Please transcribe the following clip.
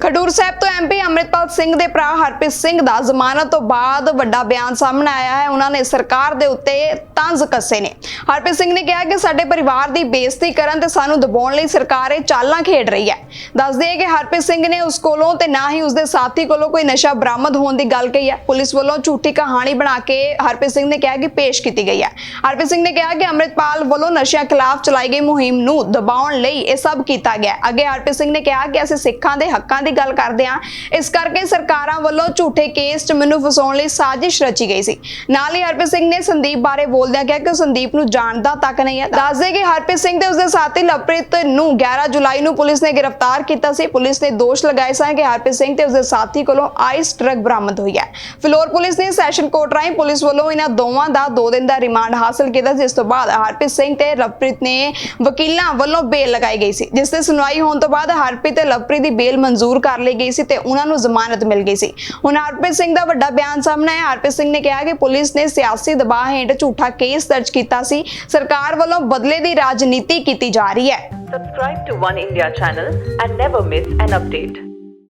ਖਡੂਰ ਸਾਹਿਬ ਤੋਂ ਐਮਪੀ ਅੰਮ੍ਰਿਤਪਾਲ ਸਿੰਘ ਦੇ ਭਰਾ ਹਰਪ੍ਰੀਤ ਸਿੰਘ ਦਾ ਜ਼ਮਾਨਤ ਤੋਂ ਬਾਅਦ ਵੱਡਾ ਬਿਆਨ ਸਾਹਮਣੇ ਆਇਆ ਹੈ। ਉਹਨਾਂ ਨੇ ਸਰਕਾਰ ਦੇ ਉੱਤੇ ਤੰਜ਼ ਕੱਸੇ ਨੇ। ਹਰਪ੍ਰੀਤ ਸਿੰਘ ਨੇ ਕਿਹਾ ਕਿ ਸਾਡੇ ਪਰਿਵਾਰ ਦੀ ਬੇਇੱਜ਼ਤੀ ਕਰਨ ਤੇ ਸਾਨੂੰ ਦਬਾਉਣ ਲਈ ਸਰਕਾਰ ਇਹ ਚਾਲਾਂ ਖੇਡ ਰਹੀ ਹੈ। ਦੱਸ ਦਈਏ ਕਿ ਹਰਪ੍ਰੀਤ ਸਿੰਘ ਨੇ ਉਸ ਕੋਲੋਂ ਤੇ ਨਾ ਹੀ ਉਸਦੇ ਸਾਥੀ ਕੋਲੋਂ ਕੋਈ ਨਸ਼ਾ ਬਰਾਮਦ ਹੋਣ ਦੀ ਗੱਲ ਕਹੀ ਹੈ। ਪੁਲਿਸ ਵੱਲੋਂ ਝੂਠੀ ਕਹਾਣੀ ਬਣਾ ਕੇ ਹਰਪ੍ਰੀਤ ਸਿੰਘ ਨੇ ਕਿਹਾ ਕਿ ਪੇਸ਼ ਕੀਤੀ ਗਈ ਹੈ। ਹਰਪ੍ਰੀਤ ਸਿੰਘ ਨੇ ਕਿਹਾ ਕਿ ਅੰਮ੍ਰਿਤਪਾਲ ਵੱਲੋਂ ਨਸ਼ਿਆਂ ਖਿਲਾਫ ਚਲਾਈ ਗਈ ਮੁਹਿੰਮ ਨੂੰ ਦਬਾਉਣ ਲਈ ਇਹ ਸਭ ਕੀਤਾ ਗਿਆ ਅੱਗੇ ਹਰਪ੍ਰੀਤ ਸਿੰਘ ਨੇ ਕਿਹਾ ਕਿ ਅਸੀਂ ਸਿੱਖਾਂ ਦੇ ਹੱਕਾਂ ਦੀ ਗੱਲ ਕਰਦੇ ਹਾਂ। ਇਸ ਕਰਕੇ ਸਰਕਾਰਾਂ ਵੱਲੋਂ ਝੂਠੇ ਕੇਸ 'ਚ ਮੈਨੂੰ ਫਸਾਉਣ ਲਈ ਸਾਜ਼ਿਸ਼ ਰਚੀ ਗਈ ਸੀ। ਨਾਲ ਹੀ ਹਰਪ੍ਰੀਤ ਸਿੰਘ ਨੇ ਸੰਦੀਪ ਬਾਰੇ ਬੋਲਦਿਆਂ ਕਿਹਾ ਕਿ ਸੰਦੀਪ ਨੂੰ ਜਾਣਦਾ ਤੱਕ ਨਹੀਂ ਹੈ। ਦੱਸਦੇ ਕਿ ਹਰਪ੍ਰੀਤ ਸਿੰਘ ਤੇ ਉਸਦੇ ਸਾਥੀ ਲਵਪ੍ਰੀਤ ਨੂੰ 11 ਜੁਲਾਈ ਨੂੰ ਪੁਲਿਸ ਨੇ ਗ੍ਰਿਫਤਾਰ ਕੀਤਾ ਸੀ। ਪੁਲਿਸ ਨੇ ਦੋਸ਼ ਲਗਾਏ ਸਨ ਕਿ ਹਰਪ੍ਰੀਤ ਸਿੰਘ ਤੇ ਉਸਦੇ ਸਾਥੀ ਕੋਲੋਂ ਆਈਸ ਡਰੱਗ ਬਰਾਮਦ ਹੋਈ ਹੈ। ਫਿਲੌਰ ਪੁਲਿਸ ਨੇ ਸੈਸ਼ਨ ਕੋਰਟ ਰਾਹੀਂ ਪੁਲਿਸ ਵੱਲੋਂ ਇਹਨਾਂ ਦੋਵਾਂ ਦਾ 2 ਦਿਨ ਦਾ ਰਿਮਾਂਡ ਹਾਸਲ ਕੀਤਾ, ਜਿਸ ਤੋਂ ਬਾਅਦ ਹਰਪ੍ਰੀਤ ਸਿੰਘ ਤੇ ਲਵਪ੍ਰੀਤ ਨੇ ਵਕੀਲਾਂ ਵੱਲੋਂ ਬੇਲ ਲਗਾਈ ਗਈ ਸੀ। ਜਿਸ ਤੇ ਸੁਣਵਾਈ ਹੋਣ ਤੋਂ ਬਾਅਦ ਹਰਪ੍ਰੀਤ ਤੇ ਲਵਪ੍ਰੀਤ ਦੀ ਬੇਲ ਮਨਜ਼ੂਰ ਕਰ ਲਈ ਗਈ ਸੀ ਤੇ ਉਹਨਾਂ ਨੂੰ ਜ਼ਮਾਨਤ ਮਿਲ ਗਈ ਸੀ। ਹੁਣ ਹਰਪ੍ਰੀਤ ਸਿੰਘ ਦਾ ਵੱਡਾ ਬਿਆਨ ਸਾਹਮਣੇ ਆਇਆ। ਹਰਪ੍ਰੀਤ ਸਿੰਘ ਨੇ ਕਿਹਾ ਕਿ ਪੁਲਿਸ ਨੇ ਸਿਆਸੀ ਦਬਾਅ ਹੇਠ ਝੂਠਾ ਕੇਸ ਦਰਜ ਕੀਤਾ ਸੀ। ਸਰਕਾਰ ਵੱਲੋਂ ਬਦਲੇ ਦੀ ਰਾਜਨੀਤੀ ਕੀਤੀ ਜਾ ਰਹੀ ਹੈ। Subscribe to One India channel and never miss an update.